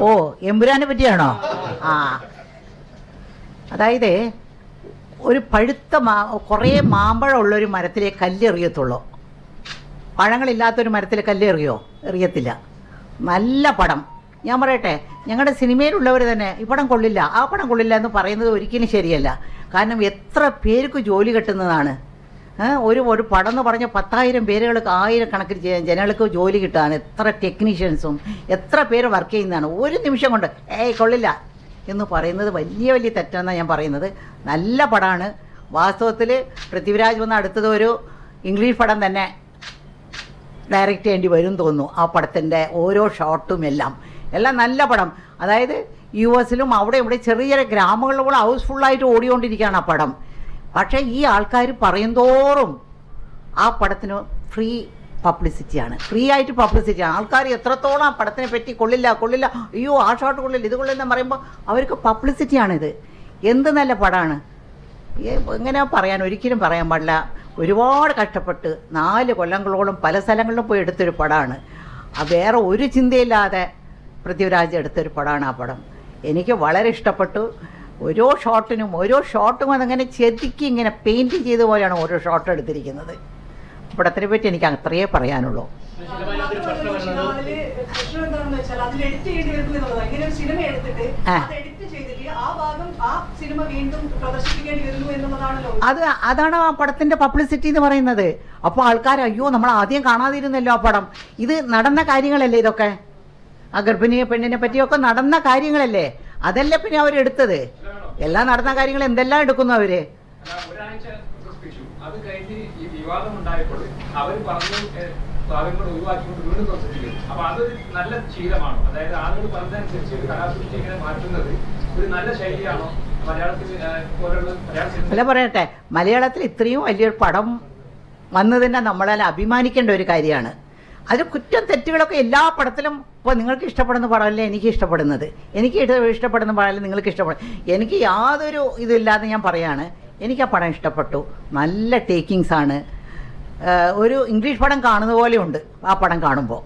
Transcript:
ഓ എമ്പുരാനെ പറ്റിയാണോ? ആ. അതായത് ഒരു പഴുത്ത മാ കുറേ മാമ്പഴമുള്ള ഒരു മരത്തിലെ കല്ലെറിയത്തുള്ളൂ പഴങ്ങളില്ലാത്തൊരു മരത്തിൽ കല്ലെറിയോ എറിയത്തില്ല. നല്ല പടം. ഞാൻ പറയട്ടെ ഞങ്ങളുടെ സിനിമയിലുള്ളവർ തന്നെ ഈ പടം കൊള്ളില്ല ആ പടം കൊള്ളില്ല എന്ന് പറയുന്നത് ഒരിക്കലും ശരിയല്ല. കാരണം എത്ര പേർക്ക് ജോലി കിട്ടുന്നതാണ്. ഒരു ഒരു പടം എന്ന് പറഞ്ഞ പത്തായിരം പേരുകൾക്ക് ആയിരക്കണക്കിന് ജനങ്ങൾക്ക് ജോലി കിട്ടാൻ എത്ര ടെക്നീഷ്യൻസും എത്ര പേര് വർക്ക് ചെയ്യുന്നതാണ്. ഒരു നിമിഷം കൊണ്ട് ഏയ് കൊള്ളില്ല എന്ന് പറയുന്നത് വലിയ വലിയ തെറ്റാണെന്നാണ് ഞാൻ പറയുന്നത്. നല്ല പടമാണ് വാസ്തവത്തിൽ പൃഥ്വിരാജ് വന്ന അടുത്തത് ഒരു ഇംഗ്ലീഷ് പടം തന്നെ ഡയറക്റ്റ് ചെയ്യേണ്ടി വരും തോന്നുന്നു ആ പടത്തിന്റെ ഓരോ ഷോട്ടും എല്ലാം. എല്ലാം നല്ല പടം. അതായത് യു എസിലും അവിടെ ഇവിടെ ചെറിയ ചെറിയ ഗ്രാമങ്ങളിലൂടെ ഹൗസ്ഫുള്ളായിട്ട് ഓടിക്കൊണ്ടിരിക്കുകയാണ് ആ പടം. പക്ഷേ ഈ ആൾക്കാർ പറയും തോറും ആ പടത്തിന് ഫ്രീ പബ്ലിസിറ്റിയാണ് ഫ്രീ ആയിട്ട് പബ്ലിസിറ്റിയാണ് ആൾക്കാർ എത്രത്തോളം ആ പടത്തിനെ പറ്റി കൊള്ളില്ല കൊള്ളില്ല അയ്യോ ആ ഷോട്ട് കൊള്ളില്ല ഇത് കൊള്ളില്ല എന്ന് പറയുമ്പോൾ അവർക്ക് പബ്ലിസിറ്റിയാണിത് എന്ത് നല്ല പടമാണ് എങ്ങനെ പറയാൻ? ഒരിക്കലും പറയാൻ പാടില്ല. ഒരുപാട് കഷ്ടപ്പെട്ട് നാല് കൊല്ലങ്ങളോളം പല സ്ഥലങ്ങളിലും പോയി എടുത്തൊരു പടമാണ് വേറെ ഒരു ചിന്തയില്ലാതെ പൃഥ്വിരാജ് എടുത്തൊരു പടമാണ് ആ പടം. എനിക്ക് വളരെ ഇഷ്ടപ്പെട്ടു. ഓരോ ഷോട്ടിനും ഓരോ ഷോട്ടും അതങ്ങനെ ചെതുക്കി ഇങ്ങനെ പെയിന്റ് ചെയ്ത പോലെയാണ് ഓരോ ഷോട്ട് എടുത്തിരിക്കുന്നത്. പടത്തിനെ പറ്റി എനിക്ക് അത്രയേ പറയാനുള്ളൂ. അത് അതാണ് ആ പടത്തിന്റെ പബ്ലിസിറ്റി എന്ന് പറയുന്നത്. അപ്പോൾ ആൾക്കാർ അയ്യോ നമ്മൾ ആദ്യം കാണാതിരുന്നല്ലോ ആ പടം. ഇത് നടന്ന കാര്യങ്ങളല്ലേ ഇതൊക്കെ? ആ ഗർഭിണിയെ പെണ്ണിനെ പറ്റിയൊക്കെ നടന്ന കാര്യങ്ങളല്ലേ? അതല്ലേ പിന്നെ അവരെടുത്തത്? എല്ലാം നടന്ന കാര്യങ്ങൾ എന്തെല്ലാം എടുക്കുന്നു അവർ? അത് കഴിഞ്ഞ് ഈ വിവാദം ഉണ്ടായപ്പോൾ അവർ പറഞ്ഞു ഏഹ്, ഭാഗങ്ങൾ ഒഴിവാക്കിക്കൊണ്ട് വീണ്ടും പ്രസവിക്കും അപ്പൊ അതൊരു നല്ല ശീലമാണോ. അതായത് ആളുകൾ പറഞ്ഞതനുസരിച്ച് ഒരു കലാസൃഷ്ടി ഇങ്ങനെ മാറ്റുന്നത് ഒരു നല്ല ശൈലിയാണോ അല്ല പറയട്ടെ. മലയാളത്തിൽ ഇത്രയും വലിയൊരു പടം വന്നതിനെ നമ്മളാൽ അഭിമാനിക്കേണ്ട ഒരു കാര്യമാണ്. അത് കുറ്റം തെറ്റുകളൊക്കെ എല്ലാ പടത്തിലും ഇപ്പോൾ നിങ്ങൾക്ക് ഇഷ്ടപ്പെടുന്ന പടമല്ലേ എനിക്ക് ഇഷ്ടപ്പെടുന്നത്? എനിക്ക് ഇഷ്ട- ഇഷ്ടപ്പെടുന്ന പടമല്ലേ നിങ്ങൾക്ക് ഇഷ്ടപ്പെടും എനിക്ക് യാതൊരു ഇതില്ലാതെ ഞാൻ പറയാണ് എനിക്ക് ആ പടം ഇഷ്ടപ്പെട്ടു. നല്ല ടേക്കിങ്സ് ആണ്. ഒരു ഇംഗ്ലീഷ് പടം കാണുന്ന പോലെ ഉണ്ട് ആ പടം കാണുമ്പോൾ